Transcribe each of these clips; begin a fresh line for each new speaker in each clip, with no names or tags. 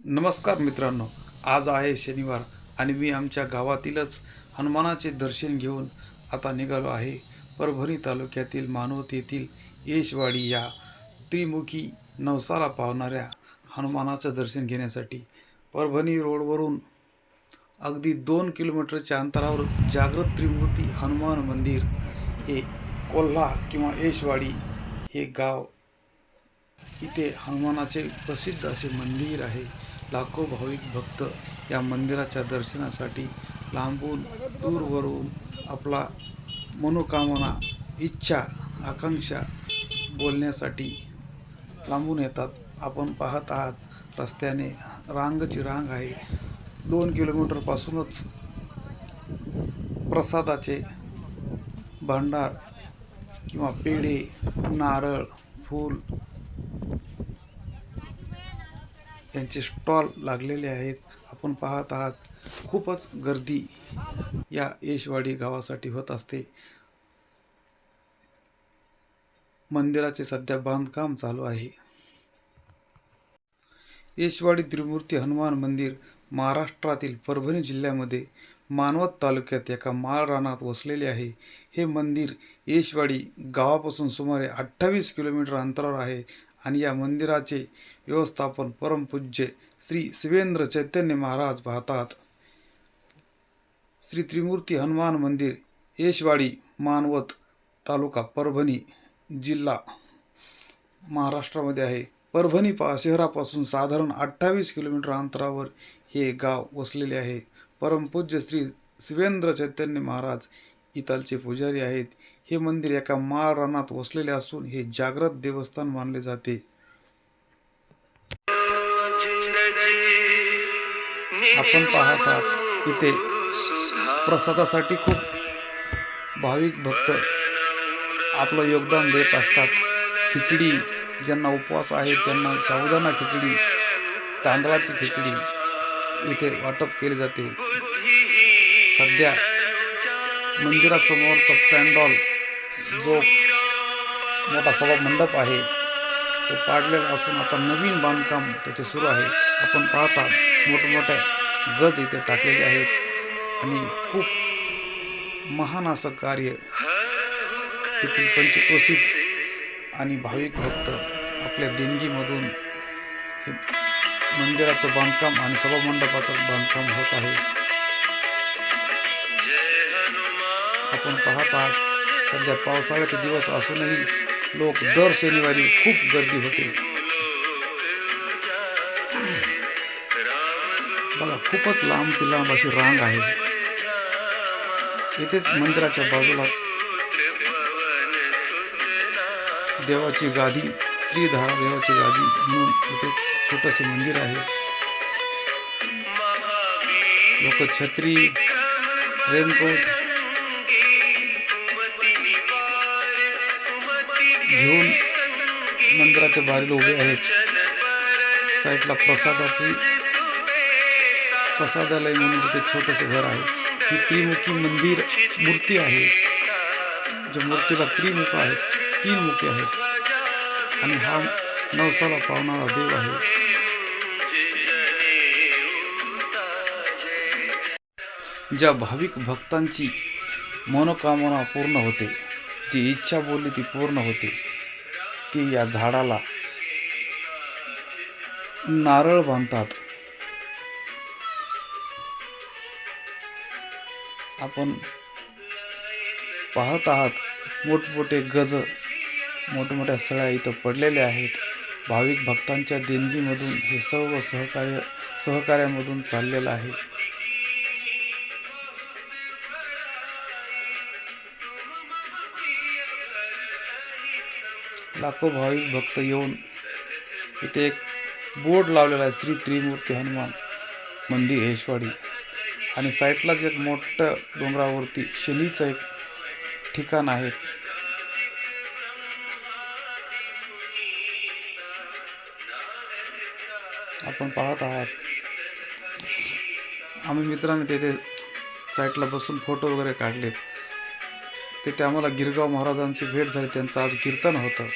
नमस्कार मित्रांनो आज आहे शनिवार आणि मी आमच्या गावातीलच हनुमानाचे दर्शन घेऊन आता निघालो आहे. परभणी तालुक्यातील मानवत येथील येशवाडी या त्रिमुखी नवसाला पावणाऱ्या हनुमानाचं दर्शन घेण्यासाठी परभणी रोडवरून अगदी दोन किलोमीटरच्या अंतरावर जागृत त्रिमूर्ती हनुमान मंदिर हे कोल्हा किंवा येशवाडी हे गाव इथे हनुमानाचे प्रसिद्ध असे मंदिर आहे. लाखो भाविक भक्त या मंदिराच्या दर्शनासाठी लांबून दूरवरून आपला मनोकामना इच्छा आकांक्षा बोलण्यासाठी लांबून येतात. आपण पाहत आहात रस्त्याने रांगची रांग आहे. दोन किलोमीटरपासूनच प्रसादाचे भांडार किंवा पेढे नारळ फूल यांचे स्टॉल लागलेले आहेत. आपण पाहत आहात खूपच गर्दी या येशवाडी गावासाठी होत असते. मंदिराचे सध्या बांधकाम चालू आहे. येशवाडी त्रिमूर्ती हनुमान मंदिर महाराष्ट्रातील परभणी जिल्ह्यामध्ये मानवत तालुक्यात एका माळरानात वसलेले आहे. हे मंदिर येशवाडी गावापासून सुमारे अठ्ठावीस किलोमीटर अंतरावर आहे. आणि या मंदिराचे व्यवस्थापन परमपूज्य श्री शिवेंद्र चैतन्य महाराज पाहतात. श्री त्रिमूर्ती हनुमान मंदिर येशवाडी मानवत तालुका परभणी जिल्हा महाराष्ट्रामध्ये आहे. परभणी पा शहरापासून साधारण अठ्ठावीस किलोमीटर अंतरावर हे गाव वसलेले आहे. परमपूज्य श्री शिवेंद्र चैतन्य महाराज इथलचे पुजारी आहेत. हे मंदिर एका माळ रानात वसलेले असून हे जागृत देवस्थान मानले जाते. आपण पाहत आहात इथे प्रसादासाठी खूप भाविक भक्त आपलं योगदान देत असतात. खिचडी ज्यांना उपवास आहे त्यांना साबुदाणा खिचडी तांदळाची खिचडी इथे वाटप केले जाते. सध्या मंदिरासमोरचा पॅन्डॉल जो मोठा सभा मंडप आहे तो पाडलेला असून आता नवीन बांधकाम त्याचे सुरू आहे. आपण पाहता मोठमोठ्या गज इथे टाकलेले आहेत आणि खूप महान असं कार्य येथील पंचक्रोशीत आणि भाविक भक्त आपल्या देणगीमधून हे मंदिराचं बांधकाम आणि सभामंडपाचं बांधकाम होत आहे. आपण पाहत आहात सध्या पावसाळ्याचे दिवस असूनही लोक दर शनिवारी खूप गर्दी होते. बघा खूपच लांब ते लांब अशी रांग आहे. इथेच मंदिराच्या बाजूलाच देवाची गादी त्रिधारा देवाची गादी म्हणून इथे छोटंसं मंदिर आहे. लोक छत्री रेनकोट मंदिराच्या बारीला उभे आहेत. साईडला प्रसादाची प्रसादालय म्हणून तिथे छोटंसं घर आहे. ही त्रिमुखी मंदिर मूर्ती आहे. ज्या मूर्तीला त्रिमुख आहेत. तीन मुखे आहेत. आणि हा नवसाला पावणारा देव आहे. ज्या भाविक भक्तांची मनोकामना पूर्ण होते जी इच्छा बोलली ती पूर्ण होते. ती या झाडाला नारळ बांधतात. आपण पाहत आहात मोठमोठे गज मोठमोठ्या सळ्या इथं पडलेल्या आहेत. भाविक भक्तांच्या देणगीमधून हे सर्व सहकार्य सहकार्यामधून चाललेलं आहे. लाखो भाविक भक्त येऊन इथे एक बोर्ड लावलेला आहे श्री त्रिमूर्ती हनुमान मंदिर हेशवाडी. आणि साईडलाच एक मोठं डोंगरावरती शनीचं एक ठिकाण आहे. आपण पाहत आहात. आम्ही मित्रांनी तेथे साईटला बसून फोटो वगैरे काढलेत. तिथे आम्हाला गिरगाव महाराजांची भेट झाली त्यांचं आज कीर्तन होतं.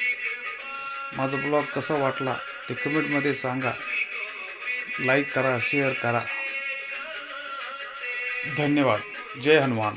माझा ब्लॉग कसा वाटला ते कमेंटमध्ये सांगा. लाईक करा शेअर करा. धन्यवाद. जय हनुमान.